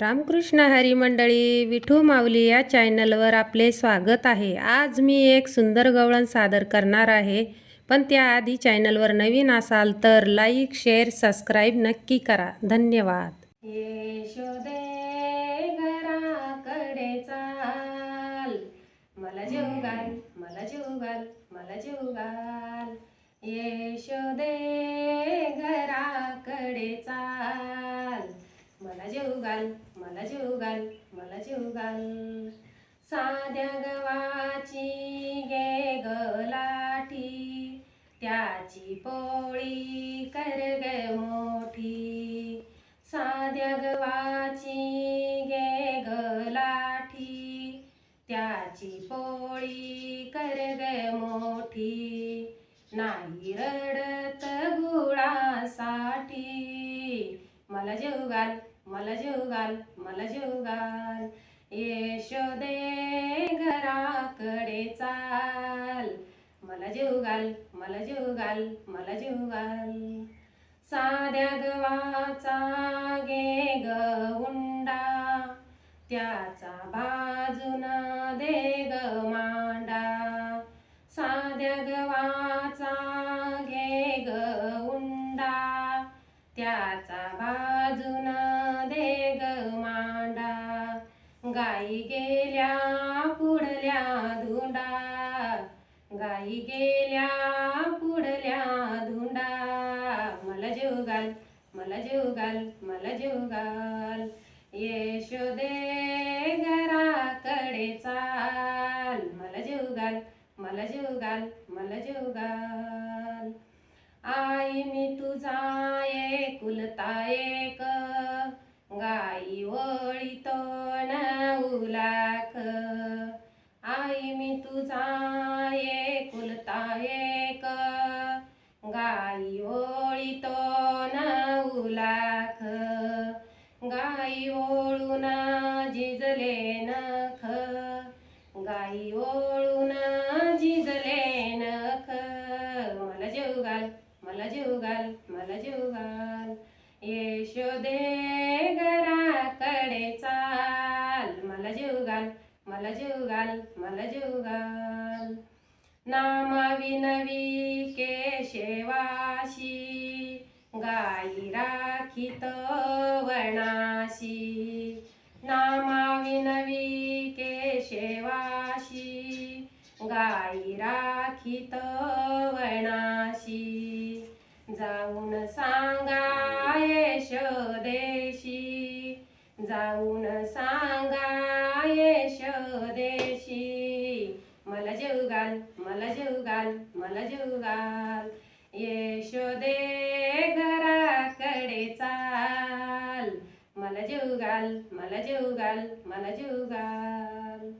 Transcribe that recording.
रामकृष्ण हरी मंडळी विठू माऊली या चॅनलवर आपले स्वागत आहे. आज मी एक सुंदर गवळण सादर करणार आहे. पण त्याआधी चॅनलवर नवीन असाल तर लाईक शेअर सबस्क्राईब नक्की करा. धन्यवाद. घराकडे चाल. मला जेवगाल मला जेवगाल मला जेवगाल येशोदे घराकडे चाल. मला जेवगाल मला जेव घाल मला जेव घाल साध्या गव्हाची गे गलाठी त्याची पोळी कर ग मोठी. साध्या गव्हाची गे गलाठी त्याची पोळी कर ग मोठी. नाही रडत गुळासाठी. मला जेव घाल मला जेव घाल मला जेव यशोदे घराकडे चाल. मला जेव घाल मला जेव घाल मला जेव घाल साध्या गवाचा गे गुंडा त्याचा बाजून दे ग मांडा. साध्या गवा त्याचा बाजून दे ग मांडा. गाई गेल्या पुढल्या धुंडा. गाई गेल्या पुढल्या धुंडा. मला जीव घाल मला जीव घाल मला जीव घाल. यशोदे घराकडे चाल. मला जीव घाल मला जीव घाल मला जीव घाल. आई मी तुझा एकुलता एक. गाई वळीतो नऊलाख आई मी तुझा एकुलता एक. गाई ओळीतो नऊलाख गाई ओळून जिजले नख. गाई ओळून जिजले नख. मला जेव घाल. मला जेव घाल मला जेव घाल येशोदे घराकडे चाल. मला जेव घाल मला जेव घाल मला जेव घाल नामावी नवी केशेवाशी गाई राखित वणाशी नामावी नवी केशेवाशी गाई राखित वणा जाऊन सांगा यशोदेशी जाऊन सांगा यशोदेशी मला जेव घाल मला जेव घाल मला जेव घाल यशोदे घराकडे चाल. मला जेव घाल मला जेव घाल मला जेव घाल